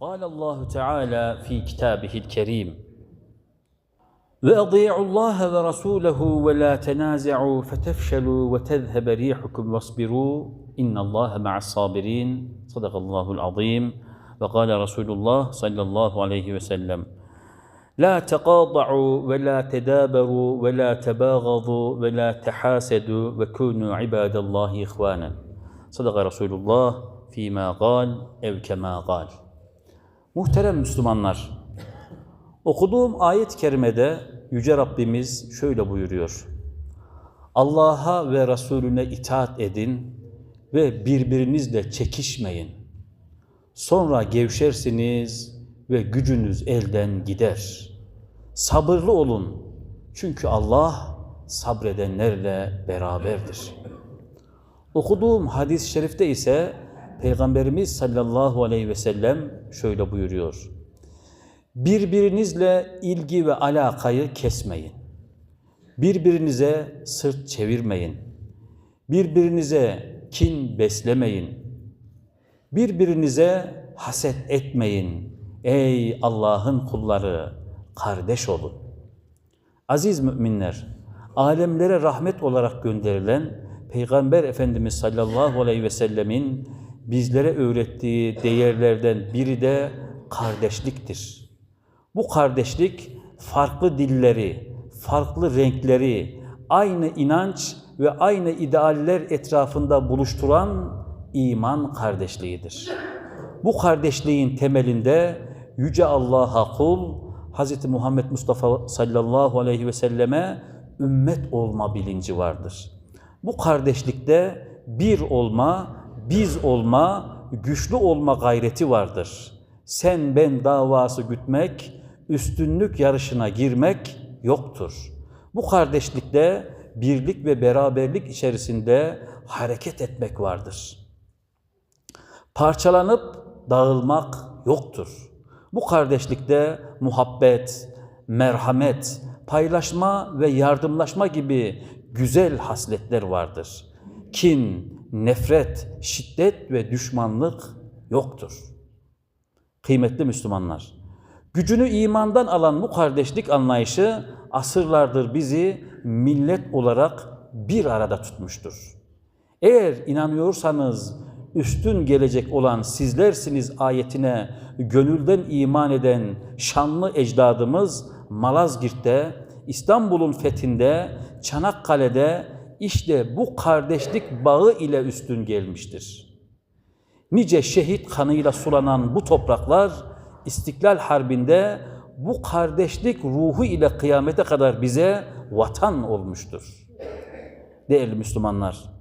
قال الله تعالى في كتابه الكريم وأطيعوا الله ورسوله ولا تنازعوا فتفشلوا وتذهب ريحكم واصبروا إن الله مع الصابرين. صدق الله العظيم. وقال رسول الله صلى الله عليه وسلم لا تقاطعوا ولا تدابروا ولا تباغضوا ولا تحاسدوا وكونوا عباد الله إخوانا. صدق رسول الله فيما قال أو كما قال. Muhterem Müslümanlar, okuduğum ayet-i kerimede Yüce Rabbimiz şöyle buyuruyor. Allah'a ve Resulüne itaat edin ve birbirinizle çekişmeyin. Sonra gevşersiniz ve gücünüz elden gider. Sabırlı olun çünkü Allah sabredenlerle beraberdir. Okuduğum hadis-i şerifte ise Peygamberimiz sallallahu aleyhi ve sellem şöyle buyuruyor. Birbirinizle ilgi ve alakayı kesmeyin. Birbirinize sırt çevirmeyin. Birbirinize kin beslemeyin. Birbirinize haset etmeyin. Ey Allah'ın kulları, kardeş olun. Aziz müminler, alemlere rahmet olarak gönderilen Peygamber Efendimiz sallallahu aleyhi ve sellemin bizlere öğrettiği değerlerden biri de kardeşliktir. Bu kardeşlik farklı dilleri, farklı renkleri, aynı inanç ve aynı idealler etrafında buluşturan iman kardeşliğidir. Bu kardeşliğin temelinde Yüce Allah'a kul, Hz. Muhammed Mustafa sallallahu aleyhi ve selleme ümmet olma bilinci vardır. Bu kardeşlikte bir olma, biz olma, güçlü olma gayreti vardır. Sen ben davası gütmek, üstünlük yarışına girmek yoktur. Bu kardeşlikte birlik ve beraberlik içerisinde hareket etmek vardır. Parçalanıp dağılmak yoktur. Bu kardeşlikte muhabbet, merhamet, paylaşma ve yardımlaşma gibi güzel hasletler vardır. Kin, nefret, şiddet ve düşmanlık yoktur. Kıymetli Müslümanlar, gücünü imandan alan bu kardeşlik anlayışı asırlardır bizi millet olarak bir arada tutmuştur. Eğer inanıyorsanız üstün gelecek olan sizlersiniz ayetine gönülden iman eden şanlı ecdadımız Malazgirt'te, İstanbul'un fethinde, Çanakkale'de işte bu kardeşlik bağı ile üstün gelmiştir. Nice şehit kanıyla sulanan bu topraklar İstiklal Harbi'nde bu kardeşlik ruhu ile kıyamete kadar bize vatan olmuştur. Değerli Müslümanlar,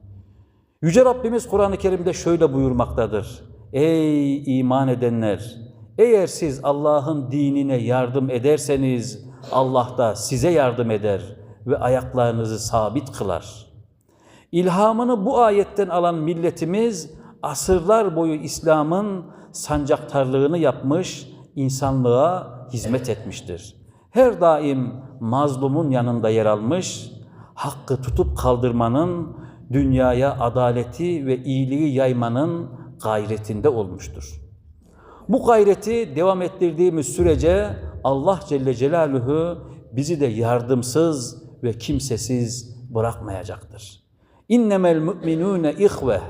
Yüce Rabbimiz Kur'an-ı Kerim'de şöyle buyurmaktadır. Ey iman edenler! Eğer siz Allah'ın dinine yardım ederseniz Allah da size yardım eder ve ayaklarınızı sabit kılar. İlhamını bu ayetten alan milletimiz asırlar boyu İslam'ın sancaktarlığını yapmış, insanlığa hizmet etmiştir. Her daim mazlumun yanında yer almış, hakkı tutup kaldırmanın, dünyaya adaleti ve iyiliği yaymanın gayretinde olmuştur. Bu gayreti devam ettirdiğimiz sürece Allah Celle Celaluhu bizi de yardımsız ve kimsesiz bırakmayacaktır. İnnemel müminune ihve.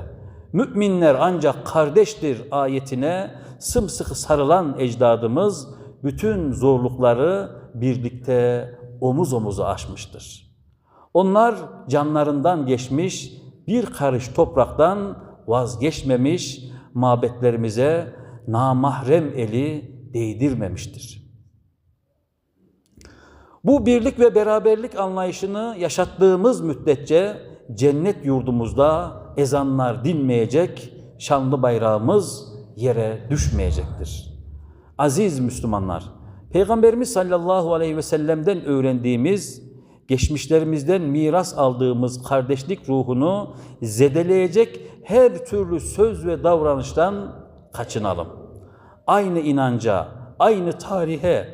Müminler ancak kardeştir ayetine sımsıkı sarılan ecdadımız bütün zorlukları birlikte omuz omuza aşmıştır. Onlar canlarından geçmiş, bir karış topraktan vazgeçmemiş, mabetlerimize namahrem eli değdirmemiştir. Bu birlik ve beraberlik anlayışını yaşattığımız müddetçe cennet yurdumuzda ezanlar dinmeyecek, şanlı bayrağımız yere düşmeyecektir. Aziz Müslümanlar, Peygamberimiz sallallahu aleyhi ve sellem'den öğrendiğimiz, geçmişlerimizden miras aldığımız kardeşlik ruhunu zedeleyecek her türlü söz ve davranıştan kaçınalım. Aynı inanca, aynı tarihe,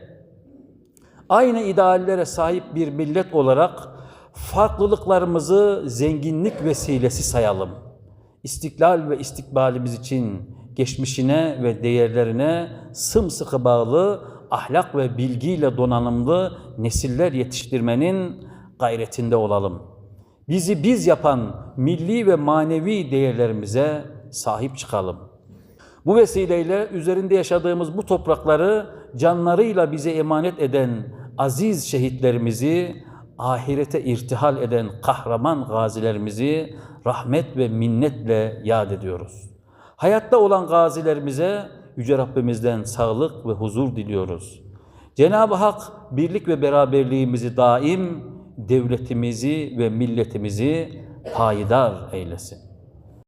aynı ideallere sahip bir millet olarak farklılıklarımızı zenginlik vesilesi sayalım. İstiklal ve istikbalimiz için geçmişine ve değerlerine sımsıkı bağlı ahlak ve bilgiyle donanımlı nesiller yetiştirmenin gayretinde olalım. Bizi biz yapan milli ve manevi değerlerimize sahip çıkalım. Bu vesileyle üzerinde yaşadığımız bu toprakları canlarıyla bize emanet eden aziz şehitlerimizi, ahirete irtihal eden kahraman gazilerimizi rahmet ve minnetle yad ediyoruz. Hayatta olan gazilerimize Yüce Rabbimizden sağlık ve huzur diliyoruz. Cenab-ı Hak birlik ve beraberliğimizi daim, devletimizi ve milletimizi payidar eylesin.